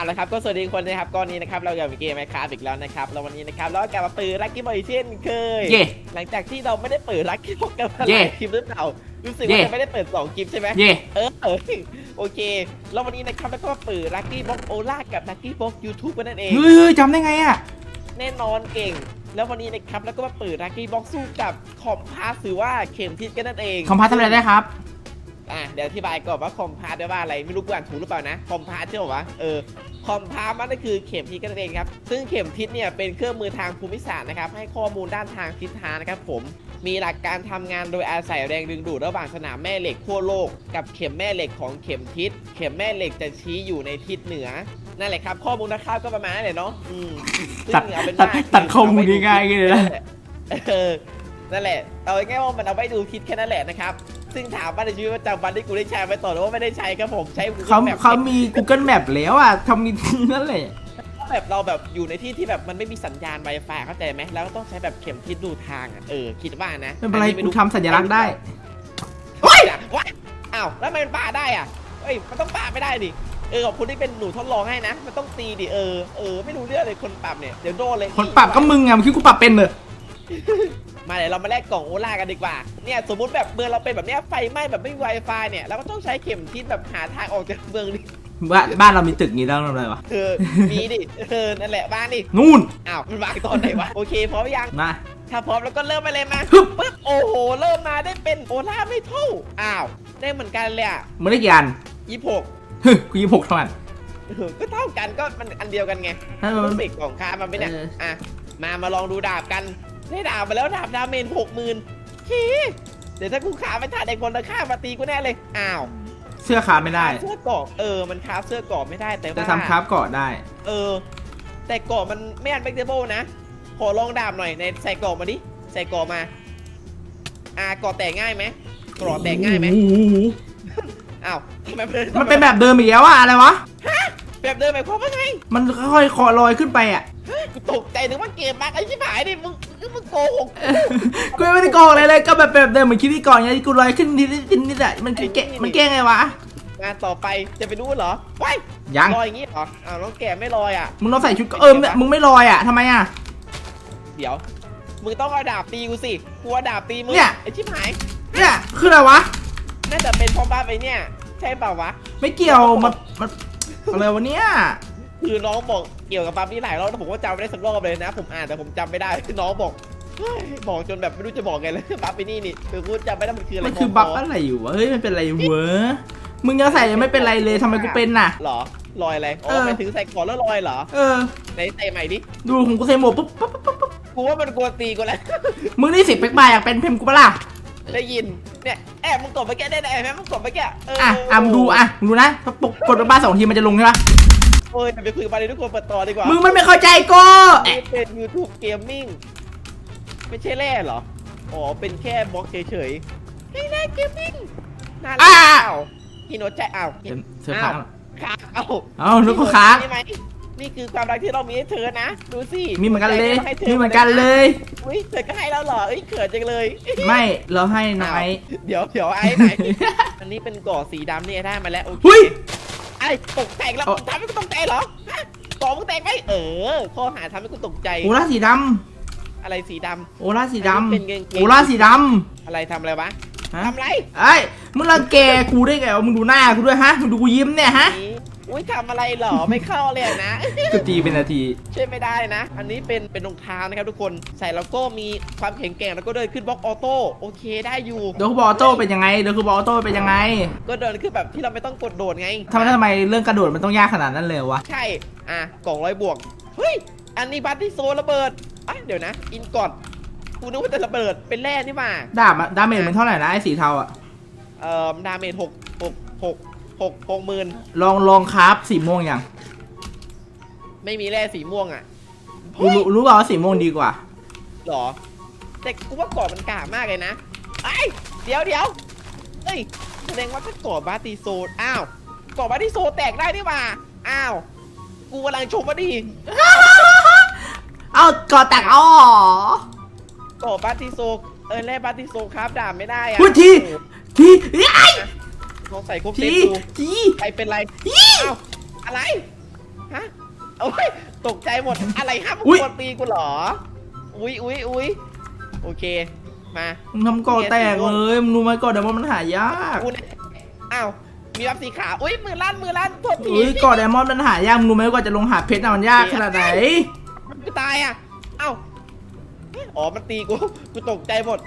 เอาละครับก็สวัสดีทุกคนนะครับก้อนนี้นะครับเราอยู่กับเกมไมค์คราฟอีกแล้วนะครับแล้ววันนี้นะครับเราก็กลับมาเปิดลักกี้บอยเช่นเคยเย่หลังจากที่เราไม่ได้เปิดลักกี้บ็อกกันมาหเย่ลายคลิปหรือเปล่ารู้สึกเย่ว่าจะไม่ได้เปิดสองคลิปใช่ไหมเย่เออเออโอเคแล้ววันนี้นะครับแล้วก็มาเปิดลักกี้บ็อกโอล่ากับลักกี้บ็อกยูทูบกันนั่นเองเฮ้ยจำได้ไงอะแน่นอนเก่ง แล้ววันนี้นะครับแล้วก็มาเปิดลักกี้บ็อกสู้กับคอมพาสหรือว่าเข็มทิศกันนั่นเองคอมพัททำอะไรได้ครับ อะเดี๋ยวอธิบายก่อนว่าคอมพาสแปลว่าอะไรไม่รู้กูอ่านถูกหรือเปล่านะคอมพาสใช่ไหมวะเออคอมพาสมันก็คือเข็มทิศกันนเองครับซึ่งเข็มทิศเนี่ยเป็นเครื่องมือทางภูมิศาสตร์นะครับให้ข้อมูลด้านทางทิศทางนะครับผมมีหลักการทำงานโดยอาศัยแรงดึงดูดระหว่างสนามแม่เหล็กขั้วโลก กับเข็มแม่เหล็กของเข็มทิศ เข็มแม่เหล็กจะชี้อยู่ในทิศเหนือนั่นแหละครับ ข้อมูลนะครับก็ประมาณนั้นแหละเนาะอืมซึ่งตัดเอาเป็นตัดว่าตัดข้อมูลง่ายๆเลยนะเออนั่นแหละเอาง่ายๆว่ามันเอาไว้ดูทิศแค่นั้นแหละนะครับ ซึ่งถามว่าในชีวิตประจำวันที่กูได้ใช้ไปต่อหรือว่าไม่ได้ใช้ครับผมใช้ Google เขา Map เขามี Google Map แล้วอะทำมีนั่นแหละ แบบเราแบบอยู่ในที่ที่แบบมันไม่มีสัญญาณ Wi-Fi เข้าใจไหมแล้วก็ต้องใช้แบบเข็มทิศดูทางอะเออคิดว่านะไม่เป็นไรอักูทำสัญลักษณ์ได้ เฮ้ยว้ายอ้าวแล้วทำไมมันปาได้อะเฮ้ยมันต้องปาไม่ได้ดิเออขอบคุณที่เป็นหนูทดลองให้นะ มันต้องตีดิเออเออไม่รู้เรื่องเลยคนปรับเนี่ยเดี๋ยวโดนเลยคนปรับก็มึงอะมึงคิดกูปรับเป็นเลย มาเดี๋ยวเรามาแลกกล่องโอล่ากันดีกว่า เนี่ยสมมุติแบบเมืองเราเป็นแบบเนี้ยไฟไหม้แบบไม่มี Wi-Fi เนี่ยเราก็ต้องใช้เข็มทิศแบบหาทางออกจากเมืองดิบ้านบ้านเรามีตึกนี้แล้วทำอะไรวะเออมีดิเออนั่นแหละบ้านดินู่น อ้าวมันวางตอนไหนวะโอเคพร้อมยัง มา ถ้าพร้อมแล้วก็เริ่มไปเลยมาฮึบปึ๊บโอ้โหเริ่มมาได้เป็นโอล่าไม่เท่าอ้าวได้เหมือนกันเลยอะมึงได้กี่อันยี่หกฮึกูยี่หกเท่านั้นก็เท่ากันก็มันอันเดียวกันไงถ้ามัมันนสิกของค้ามันไม่เนี่ยเอออะมามาลองดูดาบกัน ได้ดาบมาแล้วดาบดาเมจหกหมื่นชีเดี๋ยวถ้ากูขาไม่ทันไอ้คนตะข้ามมาตีกูแน่เลย อ้าวเสื้อขาไม่ได้ เสื้อเกราะเออมันคราฟเสื้อเกราะไม่ได้แต่จะว่าทำคราฟเกาะได้ เออ แต่เกราะมันไม่อันเบกเทเบิลนะ ขอลองดาบหน่อยในใส่เกราะมาดิใส่เกราะมา อ่าเกราะแตกง่ายไหมเกราะแตกง่ายไหมโอ้โอ้าวทำไมมันเป็นแบบเดิมอีกแล้วอะอะไรวะ แบบเดิมหมายความว่าไงมันค่อยๆคอลอยขึ้นไปอะ กูตกใจนึกว่าเกมบั๊กไอ้ชิบหายดิมึงมึงโกหกกูยังไม่ได้โกงอะไรเลยก็แบบแบบเดิมเหมือนคิดที่ก่อนไงที่กูลอยขึ้นนิดนิดนิดอะมันคือแกะมันแก้ไงวะ งานต่อไปจะไปรู้เหรอว้ายยังลอยอย่างงี้เหรออ้าวน้องแก่ไม่ลอยอะมึงต้องใส่ชุดก็เออเนี่ยมึงไม่ลอยอะทำไมอะเดี๋ยวมึงต้องเอาดาบตีกูสิกูเอาดาบตีมึงเนี่ยไอ้ชิบหายเนี่ยคืออะไรวะน่าจะเป็นเพราะบ้าไปเนี่ย ใช่เปล่าวะ ไม่เกี่ยวมันมัน อะไรวะเนี่ยคือน้องบอกเกี่ยวกับปั๊มนี่หลายรอบแล้วผมก็จำไม่ได้สักรอบเลยนะ ผมอ่านแต่ผมจำไม่ได้คือน้องบอกเฮ้ยบอกจนแบบไม่รู้จะบอกไงเลยปั๊มไปนี่นี่คือกูจำไม่ได้มันคืออะไรมันคือบั๊กอะไรอยู่วะเฮ้ยมันเป็นอะไรเวะมึงจะใส่ยังไม่เป็นไรเลยทำไมกูเป็นน่ะเหรอลอยอะไรอ๋เอออไปถึงใส่ก่อนแล้วลอยเหรอเออไหนใส่ใหม่ดิดูของกูใส่หมวกปุ๊บปุ๊บปุ๊บปุ๊บกูว่ามันกลัวตีกูแล้วมึงนี่สิเป็กบายอยากเป็นเพมกูปะล่ะ ได้ยิน เนี่ยแอบมึงกดไปแก้ได้ไหมมึงกดไปแก้เอออะอะมึงดูอะมึงดูนะถ้าปกกดไปบ้านสองทีมันจะลงใช่ปะเอ้ยไปคุยกับมาเลยทุกคนเปิดต่อดีกว่ามึงมันไม่เข้าใจกูเป็น YouTube Gaming ไม่ใช่แร่เหรอ อ๋อ เป็นแค่บล็อกเฉยๆไม่แร่เกมมิ่งน่ารักอะเอ้าฮิโนใจอ้าวเสื้อผ้าค้างเอ้าเอานึกว่าค้าง นี่ไหม นี่คือความรักที่เรามีให้เธอนะ ดูสิมีเหมือนกันเลยให้ธมีเหมือนกันเลย อุ้ยเธอก็ให้แล้วเหรอเอ้ยเขินจังเลยไม่เราให้น้อยเดี๋ยวเดี๋ยวไอ้ไหน อันนี้เป็นก่อสีดำนี่ได้มาแล้วโอเคเฮ้ย ไอ้ตกใจแล้วเอาทำให้กูตกใจเหรอฮะก่อมึงแตกไหมเออ ข้อหาทำให้กูตกใจ โอล่าสีดอะไรสีดำำโอล่าสีดอันนี้เป็นกางเกำงโอล่าสีดอะไรทำอะไรวะำฮะทำอะไร ไอ้ยมึงรังแกกูได้ไงวะมึงดูหน้ากูด้วยฮะมึงดูกูยิ้มเนี่ยฮะ นี่ อุ้ยทำอะไรเหรอไม่เข้าเลยอะนะ กูตีเป็นนาที ช่วยไม่ได้นะ อันนี้เป็นเป็นรองเท้านะครับทุกคน ใส่แล้วก็มีความแข็งแกร่งแล้วก็เดินขึ้นบล็อกออโต้โอเคได้อยู่เดี๋ยวคือบอลโต้เป็นยังไงเดี๋ยวคือบอลโต้เป็นยังไงก็เดินขึ้นแบบที่เราไม่ต้องกดโดดไงทำไมทำไมเรื่องกระโดดมันต้องยากขนาดนั้นเลยวะ ใช่ อะกล่องร้อยบวก เฮ้ย อันนี้บัตที่โซนระเบิดอะเดี๋ยวนะ อินก่อนกูนึกว่าจะระเบิดเป็นแร่นี่มาดาบอะดาเมจมันเท่าไหร่นะไอ้สีเทาอะเอ่อดาเมจหกหกหก หกหกหมื่นลองลองคราฟสีม่วงยังไม่มีแร่สีม่วงอะรู้รู้รู้เปล่าว่าสีม่วงดีกว่า หรอ แต่กูว่าก่อนมันกล้ามากเลยนะไอ้ยเดี๋ยวเดี๋ยวเอ้ยแสดงว่าถ้าก่อบาติโซนอ้าวก่อบาติโซนแตกได้นี่หว่าอ้าวกูกำลังชมมาดิเอากอดแตกอ๋อก่อบาติโซเออแร่บาติโซครับด่าไม่ได้อะพูดทีทีไอ้ย ลองใส่ครบเซทีตดูทีใครเป็นไรทีอ้าวอะไรฮะโอ้ยตกใจหมดอะไรครับมึงอุ๊ยกดตีกูเหรอ อุ้ยอุ้ยอุ้ยโอเคมามึงทำก่อแตกเลยมึงรู้ไหมก่อเดี๋ยวมันหายากกูเนี่ยอ้าวมีรับสีขาวอุ้ยมือลั่นมือลั่นโทษทีเฮ้ยก่อไดมอนด์มันหายากมึงรู้ไหมกว่าจะลงหาเพชรน่ะมันยากขนาดไหนมันกูตายอะเอ้าอ๋อมันตีกูกูตกใจหมด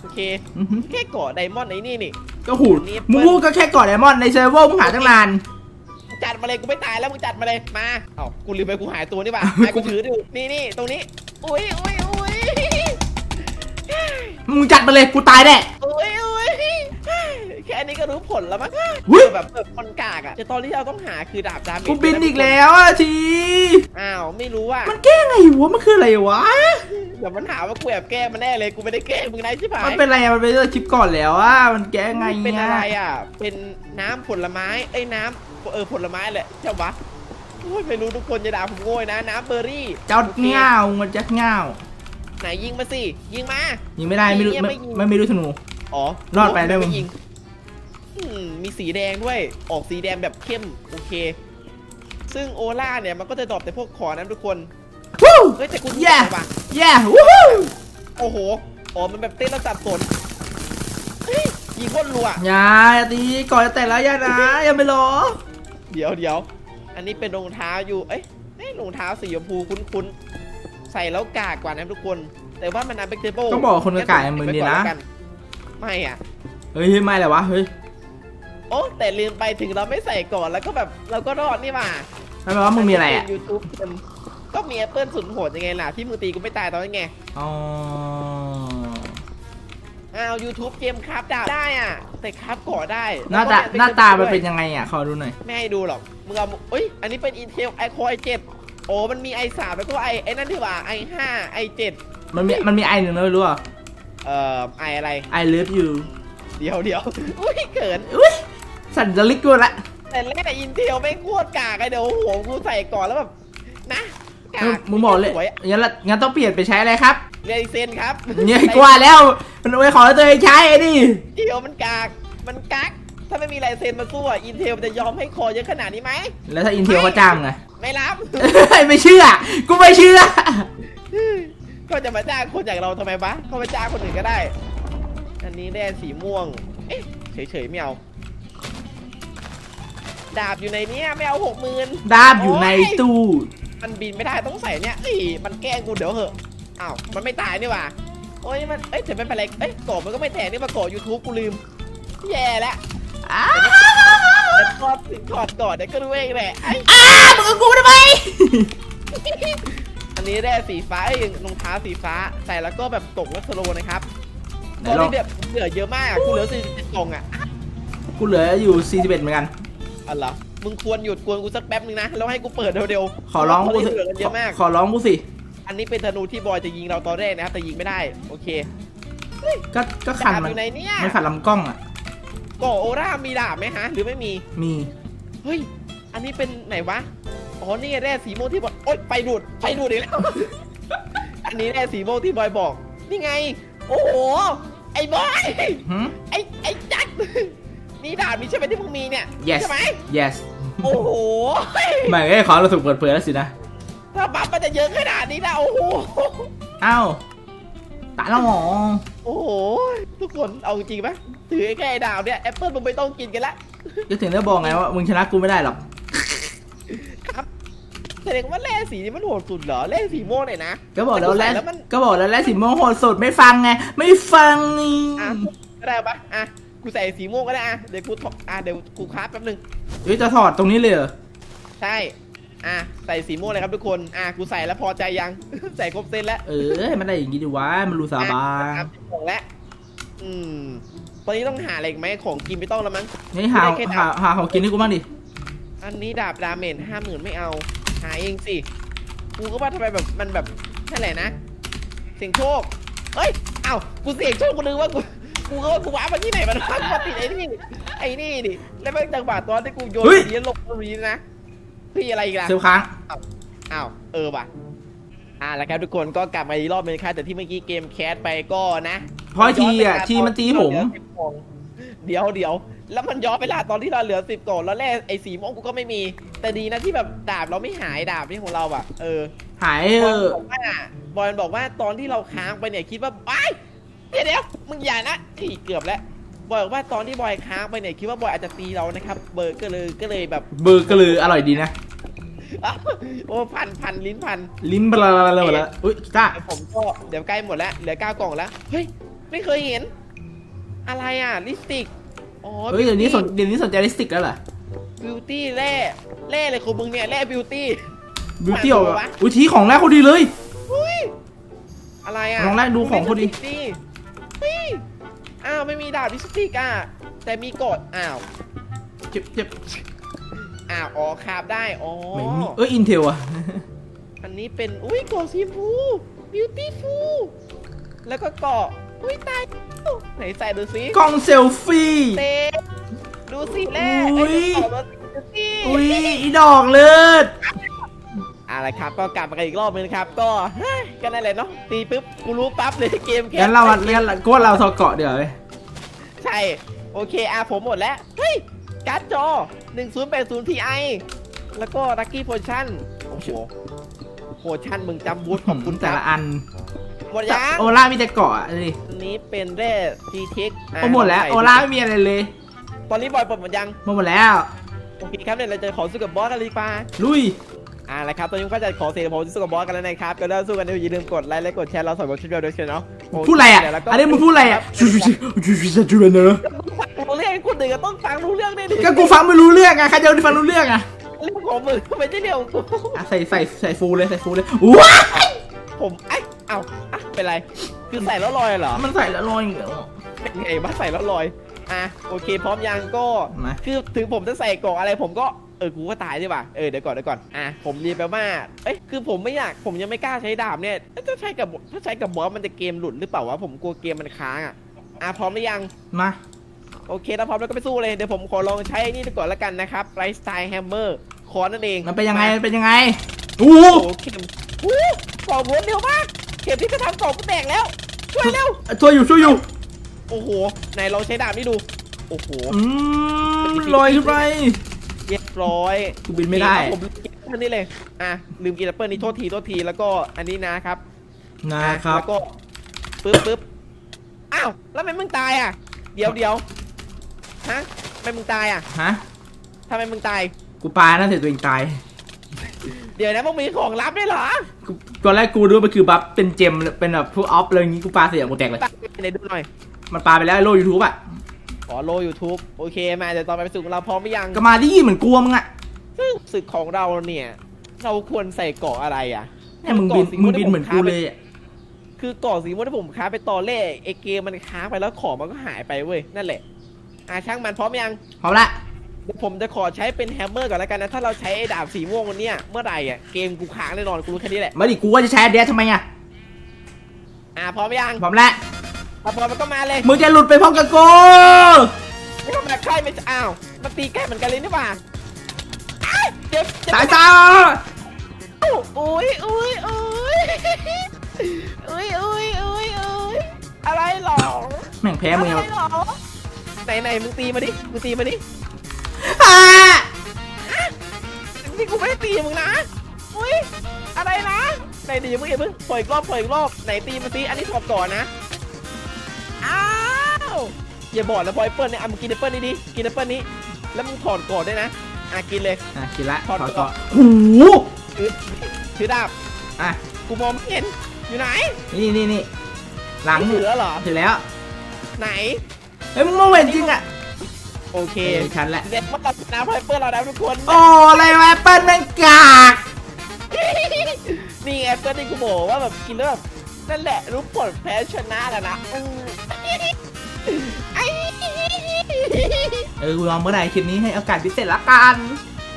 โอเคอื้อหือแค่เกาะไดมอนด์ไอ้นี่นี่ ก็หูดมึงพูดก็แค่ก่อไดมอนด์ในเซิร์ฟเวอร์มึงหาตั้งนาน จัดมาเลยกูไม่ตายแล้วมึงจัดมาเลยมาเอ้ากูลืมไปกูหายตัวนี่ป่ะเฮ้ยไอ้กูถือดูนี่นี่ตรงนี้อุ้ยอุ้ยอุ้ยมึงจัดมาเลยกูตายแน่อุ้ยอุ้ย แค่นี้ก็รู้ผลแล้วมั้งอุ๊ย แบบแบบคนกากอะแต่ตอนที่เราต้องหาคือดาบดาเมจกูบินอีกแล้วอะที อ้าวไม่รู้อะมันแก้ไงวะ มันคืออะไรวะ เดี๋ยวมันหาว่ากูแอบแกล้งมันแน่เลยกูไม่ได้แกล้งมึงนะใช่ไหมมันเป็นอะไรอะมันเป็นเรื่องคลิปก่อนแล้วอะ มันแก้ไงเป็นเนี่ยอะไรอะ เป็นน้ำผลไม้เอ้ยน้ำเออผลไม้แหละใช่ปะโอ้ยไม่รู้ทุกคนจะด่าผมโง่นะน้ำเบอร์รี่เจ้าโอคเง่ามันจะเง่าไหนยิงมาสิยิงมา ยิงไม่ได้ไม่รู้ยิงไม่ไม่ยิงไม่ไม่รู้ธนู อ๋อรอดไปได้ไม่มึง ยิง อืมมีสีแดงด้วย ออกสีแดงแบบเข้มโอเค ซึ่งโอล่าเนี่ยมันก็จะดรอปแต่พวกขอนะทุกคน วู้เฮ้ยแต่กูแย่รู้ป่ะแย่วู้ฮู้โอ้โห อ๋อ มันแบบเต้นแล้วสับสนเฮ้ยยิงโคตรรัว อย่าอย่าตีก่อนจะแต่แล้วอย่านะอย่าไปรอเดี๋ยวเดี๋ยว อันนี้เป็นรองเท้าอยู่ เอ้ยเอ้ยรองเท้าสีชมพูคุ้นๆ ใส่แล้วกากกว่านะทุกคน แต่ว่ามันอันเบกเทเบิลก็บอกคนกระกายมึงดีนะ ไม่อะเฮ้ยไม่เลยวะเฮ้ย โอ้แต่ลืมไปถึงเราไม่ใส่ก่อนแล้วก็แบบเราก็รอดนี่หว่าไม่แปลว่ามึงมีอะไรอะ ยูทูบก็มีแอปเปิลสุดโหดยังไงล่ะที่มึงตีกูไม่ตายตอนนั้นไงอ๋อ อ้าวยูทูบเกมคราฟดาบได้อะ แต่คราฟก่อได้หน้าตาแล้วก็หน้าตามันด้วยเป็นยังไงอะ ขอดูหน่อย ไม่ให้ดูหรอกมึงเอาเอ้ย อันนี้เป็น Intel i Core i7 โอ้มันมี i3 แล้วก็ i ไอ้นั่นที่ว่า i5 i7 มันมีมันมีไอหนึ่งนะไม่รู้อะ เอ่อ i อะไร I love you เดี๋ยวเดี๋ยวอุ้ยเกินอุ้ย สั่นจะลิกกูละแต่แรกแต่ Intel ไม่งโคตรกากไอเดี๋ยวโอ้โหกูใส่ก่อนแล้วแบบนะกามึงกมึงบอกเลยสวยงั้นละงั้นต้องเปลี่ยนไปใช้อะไรครับเรยเซนครับเนี่ยกว่าแล้วมันเอาไปขอตัวเองใช้ไอ้นี่เดียวมันกากมันกักถ้าไม่มีลายเซ็นมาสู้อะ Intel มันจะยอมให้คอเยอะขนาดนี้ไหมแล้วถ้าอินเทลเขาจ้างไง ไม่รับ ไม่เชื่อ กูไม่เชื่อ ก็จะมาจ้างคนอย่างเราทำไมวะก็มาจ้างคนอื่นก็ได้ อันนี้แดงสีม่วง เอ๊ะเฉยๆไม่เอา ดาบอยู่ในเนี้ยไม่เอาหกหมื่นดาบอยู่ในตู้ มันบินไม่ได้ต้องใส่เนี่ยเอ้ยมันแกล้งกูเดี๋ยวเหอะอ้าวมันไม่ตายนี่หว่าโอ้ยมันเอ้ยแต่ไม่เป็นไรเอ้ยกบมันก็ไม่แตกนี่มาเกาะยูทูบกูลืมแย่แล้วอ้าแต่ทอดถึงถอดก่อนเดี๋ยวก็รู้เองแหละไอ้อ้ามึงกับกูทำไมอันนี้ได้สีฟ้าไอ้ยรองเท้าสีฟ้าใส่แล้วก็แบบตกลักสโลนะครับไหนตอนลองนี้แบบเหลือเยอะมากกูเหลือสี่สิบกล่องอะกูเหลืออยู่41เหมือนกัน อ๋อเหรอมึงควรหยุดกวนกูสักแป๊บนึงนะ แล้วให้กูเปิดเร็วๆขอร้องเพาะกูว่าตสินนี้เหลือกันเยอะมาก ขอร้องกูสิ อันนี้เป็นธนูที่บอยจะยิงเราตอนแรกนะครับ แต่ยิงไม่ได้ โอเค ก็ก็ขันดาบมัอนยู่ในเนี่ย มันขันลำกล้องอะ ก่อโอร่ามีดาบไหมฮะ หรือไม่มี มี เฮ้ย อันนี้เป็นไหนวะ อ๋อ นี่แร่สีม่วงที่บอยโอ๊ยไปดูดไปดูดอีกแล้ว อันนี้แร่สีม่วงที่บอยบอก นี่ไง โอ้โห ไอ้บอย หืมไอ้ไอ้จัด นี่ดาบมีใช่ไหมที่มึงมีเนี่ย yes ใช่ไหม yes โอ้โหไม่ไอ้ยขอเราถูกเปิดเผยแล้วสินะ ถ้าบัฟมันจะเยอะขนาดนี้นะโอ้โหเอ้าตายแล้วหมอโอ้โห ทุกคนเอาจริงปะถือแค่ไอ้ดาวเนี่ยแอปเปิลมึงไม่ต้องกินกันละก็ถึงได้บอกไงว่ามึงชนะกูไม่ได้หรอก ครับแสดงว่าแร่สีนี้มันโหดสุดเหรอแร่สีม่วงเลยนะก็บอกแล้วแต่กูใส่แล้วแล้วมันก็บอกแล้วแล้วสีม่วงโหดสุดไม่ฟังไง ไม่ฟังนี่อะก็ได้ปะอะ กูใส่สีม่วงก็ได้อะเดี๋ยวกูถอดอะเดี๋ยวกูคราฟแป๊บนึงเฮ้ยจะถอดตรงนี้เลยเหรอใช่ อะใส่สีม่วงเลยครับทุกคน อะกูใส่แล้วพอใจยัง ใส่ครบเซตแล้วเออให้มันได้อย่างงี้ดิวะมันรู้สาบานครับของแล้วอืม ตอนนี้ต้องหาอะไรอีกไหมของกินไม่ต้องแล้วมั้ง นี่หาได้แค่ดาบ หาหาของกินให้กูบ้างดิอันนี้ดาบดาเมจห้าหมื่นไม่เอา หาเองสิ กูก็ว่าทำไมแบบมันแบบนั่นแหละนะ เสียงโชคเฮ้ย เอ้า กูเสียงโชคกูนึกว่ากู กูก็ว่ากูว้ามาที่ไหนมันวะมาติดไอ้นี่ไอ้นี่ดิแล้วแม่งจังหวะตอนที่กูโยนสีลงตรงนี้นะพี่อะไรอีกล่ะ เซลลค้าง อ้าวเออว่ะอ่าแล้วครับทุกคนก็กลับมาอีกรอบนึงครับแต่ที่เมื่อกี้เกมแคสไปก็นะเพราะทีอะทีมันตีผม เดี๋ยวเดี๋ยวแล้วมันย้อนเวลาตอนที่เราเหลือสิบก่อนแล้วแร่ไอ้สีม่วงกูก็ไม่มี แต่ดีนะที่แบบดาบเราไม่หายดาบนี่ของเราอะเออหายบเออลอบอกว่าบอลบอกว่าตอนที่เราค้างไปเนี่ยคิดว่าไอ้ย เดี๋ยวเดี๋ยวมึงอย่านะอีเกือบแล้วบอยบอกว่าตอนที่บอยค้างไปเนี่ยคิดว่าบอยอาจจะตีเรานะครับ เบอร์ก็เลยก็เลยแบบเบอร์ก็เลยอร่อยดีนะ อ้าวโอ้พันพันลิ้นพัน ลิ้นบลาบลาหมดแล้วอุ้ยกีตาร์เดี๋ยวผมก็เดี๋ยวใกล้หมดแล้วเหลือเก้ากล่องแล้ว เฮ้ย ไม่เคยเห็น อะไรอะ ลิปสติก อ๋อ เฮ้ย เดี๋ยวนี้สน เดี๋ยวนี้สนใจลิปสติกแล้วเหรอบิวตี้แร่แร่เลยของมึงเนี่ยแร่บิวตี้ บิวตี้ออกผ่านตัววะอุ้ยทีของแรกเขาดีเลย อุ้ย อะไรอะลองแรกดูของเขาดิลิ ปสติกเฮ้ยอ้าวไม่มีดาบลิปสติกอะแต่มีกดอ้าวเจ็บเจ็บอ้าวอ๋อคาบได้อ๋อไม่มีเอ้ยอินเทลอะอันนี้เป็นอุ้ยเกาะสีชมพูบิวตี้ฟูแล้วก็เกาะอุ้ยตายไหนใส่ดูสิกล้องเซลฟี่เต้ดูสิแร่อุ๊ยไอ้เกาะรถดูสิอุ้ยอีดอกเลือด อะไรครับก็กลับมากันอีกรอบนึงนะครับ ก็เฮ้ยก็นั่นแหละเนาะตีปุ๊บกูรู้ปั๊บเลยเกมแค่งั้นเรางั้นเราก็ว่าเราทอเกาะเดี๋ยวาเว้ยใช่ โอเคอะผมหมดแล้ว เฮ้ย การ์ดจอ 1080 Ti แล้วก็ลั c กี้โพชั่นโอ้โหโพชั่นมึงจำบูธขอบคุณแต่คละรับอันหมดยังโอล่ามีแต่เกาะอะดิอันนี้เป็นแร่ทีเทคโอ้หมดแล้วโอล่าไม่มีอะไรเลยตอนนี้บอยปลดหมดยังหมดแล้ว โอเคครับเนี่ยเราจะขอสู้กับบอสกันเลยดีกว่าลุย อ่าแล้วครับตอนนี้ผมก็จะขอเสียผมสู้กับบอสกันแล้วนะครับก็เริ่มสู้กันอย่าลืมกดไลค์และกดแชร์เราสองคนช่วยเราด้วยเนาะพูดอะไรอะเดี๋ยวเราก็อันนี้มึงพูดอะไรอะชูชูชูชูชูชูเนอะรู้เรื่องคนหนึ่งก็ต้องฟังรู้เรื่องด้วยดิก็กูฟังไม่รู้เรื่องอะใครจะฟังรู้เรื่องอะเรื่องของมึงไม่ใช่เรื่องของกูอะใส่ใส่ใส่ฟูลเลยใส่ฟูลเลยว้าผมไอ้ยเอ้าอะเป็นไรคือใส่แล้วลอยเหรอมันใส่แล้วลอยอย่างเงี้ยเป็นไงบ้าใส่แล้วลอยอะโอเคพร้อมยังก็มาคือถึงผมจะใส่เกราะอะไรผมก็ เออกูก็ตายดีกว่าเออเดี๋ยวก่อนเดี๋ยวก่อนอะผมเรียนไปว่าเอ้ยคือผมไม่อยากผมยังไม่กล้าใช้ดาบเนี่ยเอ้ยถ้าใช้กับถ้าใช้กับบอสมันจะเกมหลุดหรือเปล่าวะผมกลัวเกมมันค้างอะอะพร้อมหรือยังมาโอเคถ้าพร้อมแล้วก็ไปสู้เลยเดี๋ยวผมขอลองใช้ไอ้นี่ดูก่อนละกันนะครับไรสไตล์แฮมเมอร์คอนนั่นเองมันเป็นยังไงมามันเป็นยังไงโอ้โอ้โหโหเข็มโอ้โหกล่องม้วนเร็วมากเข็มที่จะทำกล่องกูแตกแล้วช่วยเร็วช่วยอยู่ช่วยอยู่โอ้โหไหนลองใช้ดาบนี่ดูโอ้โหอืมลอยขึ้นไปเรียบร้อยกูบินไม่ได้โอเคครับผมลืมกินแอปเปิลนี่เลยอะลืมกินแอปเปิลนี่โทษทีโทษทีแล้วก็อันนี้นะครับนะครับ แล้วก็ปึ๊บปึ๊บอ้าวแล้วทำไมมึงตายอะ เดี๋ยวเดี๋ยวฮะทำไมมึงตายอะฮะทำไมมึงตายกูปานะเสร็จตัวเองตาย เดี๋ยวนะมึงมีของลับด้วยเหรอกูตอนแรกกูรู้ว่ามันคือบัฟเป็นเจมเป็นแบบพวกออฟอะไรอย่างงี้กูปาเสียงกูแตกเลยตายไหนดูหน่อย มันปาไปแล้วไอ้โลยูทูบอะ อ๋อโลยูทูบโอเคมาเดี๋ยวตอนไปสู่เราพร้อมหรือยังก็มาที่เหมือนกลัวมึงอะซึ่งศึกของเราเนี่ย เราควรใส่เกราะอะไรอะเนี่ยมึงบินมึงบินเหมือนกูเลยอะคือเกราะสีม่วงที่ผมค้าไปตอนแรกไอเกมมันค้างไปแล้วของมันก็หายไปเว้ยนั่นแหละอะช่างมันพร้อมยังพร้อมละเดี๋ยวผมจะขอใช้เป็นแฮมเมอร์ก่อนแล้วกันนะ ถ้าเราใช้ไอ้ดาบสีม่วงวันเนี้ยเมื่อไหร่อะเกมกูค้างแน่นอนกูรู้แค่นี้แหละมาดิกูว่าจะใช้เดียทำไมอะอะพร้อมยังพร้อมแล้ว ถ้าพร้อมมันก็มาเลยมึงจะหลุดไปพร้อมกับกูไม่ต้องมาใกล้ไม่อ้าวมันตีใกล้เหมือนกันเลยนี่หว่าอ้ายเจ็บเจ็บตายจ้าอุ้ยอุ้ยอุ้ยอุ้ยอุ้ยอุ้ยอุ้ยอะไรหรอแม่งแพ้มึงอะอะไรหรอไหนไหนมึงตีมาดิมึงตีมาดิอ่านี่กูไม่ได้ตีมึงนะอุ้ยอะไรนะไหนดิมึงอย่าเพิ่งปล่อยอีกรอบปล่อยอีกรอบไหนตีมาสิอันนี้ถอดก่อนนะ อ้าวอย่าบอกนะพอแอปเปิลเนี่ยอะมึงกินแอปเปิลนี่ดิกินแอปเปิลนี้ แล้วมึงถอดก่อนด้วยนะอะกินเลย อะกินละถอดถอดก่ก่ออนนหูถือถือดาบอะกูมองไม่เห็นอยู่ไหนนี่นี่นี่หลังเหลือเหรอเสร็จแล้วไหน เฮ้ยมึงมองเห็นจริงอะโอเคเออฉันแหละเด็กมาตัดน้ำพอแอปเปิลเราแล้วทุกคน โอ้อะไรวะแอปเปิ้ลแม่งกากนี่ไงเพื่อนที่กูบอกว่าแบบกินแล้วแบบนั่นแหละรู้ผลแพ้ชนะแล้วนะอืม ออกูลองเมื่อไหร่คลิปนี้ให้โอกาสพิเศษละกัน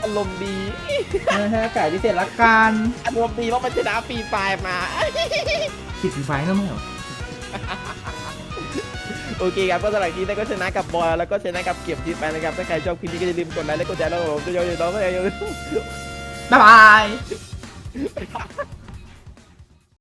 อารมณ์ดีเออให้โอกาสพิเศษละกันอารมณ์ดีเพราะมันชนะฟรีไฟล์มาปิดฟรีไฟล์นั่นมั้งเหรอโอเคครับก็สำหรับคลิปนี้ก็ชนะกับบอลแล้วก็ชนะกับเก็บทิปไปนะครับถ้าใครชอบคลิปนี้ก็อย่าลืมกดไลค์และกดแชร์แล้วผมจะโยนอยู่ต่อไปบ๊ายบาย